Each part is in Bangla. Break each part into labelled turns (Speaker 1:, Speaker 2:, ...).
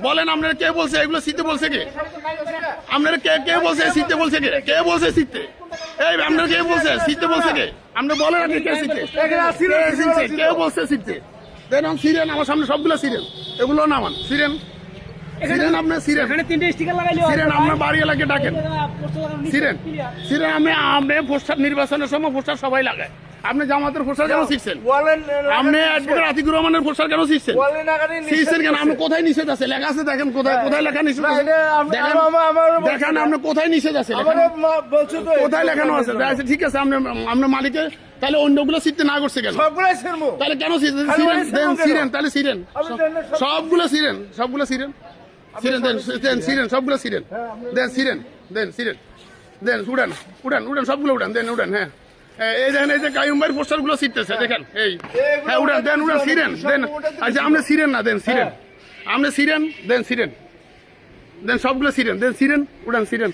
Speaker 1: বলেন আপনারা কে বলছে এগুলো শীতে বলছে কে আপনারা কে কে বলছে শীতে বলছে কে কে বলছে শীতে এই আপনারা কে বলছে শীতে বলছে কে আপনি বলেন আপনি কে শীতে কে বলছে শীতে দেন সিরেন আমার সামনে সবগুলো সিরেন এগুলো নামান সিরেন সিরেন আপনার সিরেন
Speaker 2: এখানে তিনটে স্টিকার লাগাইলে
Speaker 1: সিরেন আপনার বাড়ি এলাকায় ডাকেন সিরেন সিরেন আমি আপনি পোস্টার নির্বাচনের সময় পোস্টার সবাই লাগায় আপনি জামাতের পোস্টার কেন শিখছেন আপনি অ্যাডভোকেট আতিকুর রহমানের পোস্টার কেন শিখছেন শিখছেন কেন? আপনি কোথায় নিষেধ আছে? লেখা আছে দেখেন কোথায় কোথায় লেখা নিষেধ আছে? দেখেন আপনি কোথায় নিষেধ আছে? কোথায় লেখানো আছে? আচ্ছা, ঠিক আছে আপনি আপনার মালিকে তাহলে অন্যগুলো শিখতে না করছে কেন? তাহলে কেন সিরেন সিরেন? তাহলে সিরেন সবগুলো সিরেন সবগুলো সিরেন সিরেন দেন দেন সিরেন সবগুলো সিরেন দেন সিরেন দেন সিরেন দেন উড়ান উড়ান উড়ান সবগুলো উড়ান দেন উড়ান হ্যাঁ। এই দেখেন এই যে কায়ুম ভাইয়ের পোস্টারগুলো শিখতেছে দেখেন এই। হ্যাঁ উড়ান দেন উড়ান সিরেন দেন। আচ্ছা আপনি সিরেন না দেন সিরেন। আপনি সিরেন দেন সিরেন। দেন সবগুলো সিরেন দেন সিরেন উড়ান সিরেন।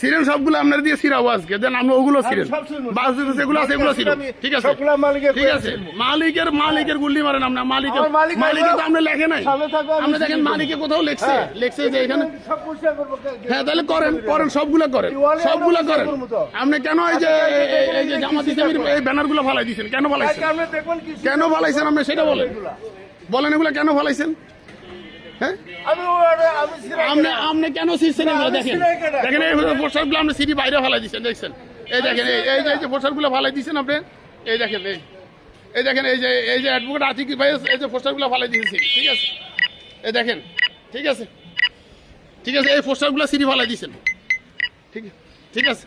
Speaker 1: সিরেন সবগুলো আপনার দিয়ে সিরাবো আজকে। দেন আমরা ওগুলো সিরেন
Speaker 3: সব সিরেন।
Speaker 1: বাস যেগুলো আছে এগুলো সিরেন ঠিক আছে?
Speaker 3: মালিকের
Speaker 1: ঠিক আছে? মালিকের মালিকের গুল্লি মারেন মালিকের
Speaker 3: আমার মালিক
Speaker 1: মালিকে তো লেখে নাই। দেখেন মালিকে কোথাও লেখছে।
Speaker 3: হ্যাঁ।
Speaker 1: লেখছে যে এখানে হ্যাঁ তাহলে করেন করেন সবগুলো করেন। সবগুলো করেন। আপনি কেন এই যে
Speaker 3: আচ্ছা,
Speaker 1: এই- যে জামাত ইসলামের এই ব্যানারগুলো ফালাই দিচ্ছেন কেন ফালাইছেন? কেন ফালাইছেন আপনি সেটা বলেন। বলেন এগুলো কেন ফালাইছেন? আপনি আপনি কেন এগুলো দেখেন দেখেন এই পোস্টার আপনি সিটি বাইরে ফালাই দিচ্ছেন দেখছেন? এই দেখেন এই যে- এই যে পোস্টারগুলো ফালাই দিচ্ছেন আপনি এই দেখেন এই। এই দেখেন এই যে এই যে অ্যাডভোকেট আতিক ভাই এই যে পোস্টারগুলো ফালাই দিয়েছেন ঠিক আছে? এই দেখেন ঠিক আছে? ঠিক আছে এই পোস্টারগুলো সিটি ফালাই দিচ্ছেন ঠিক ঠিক আছে?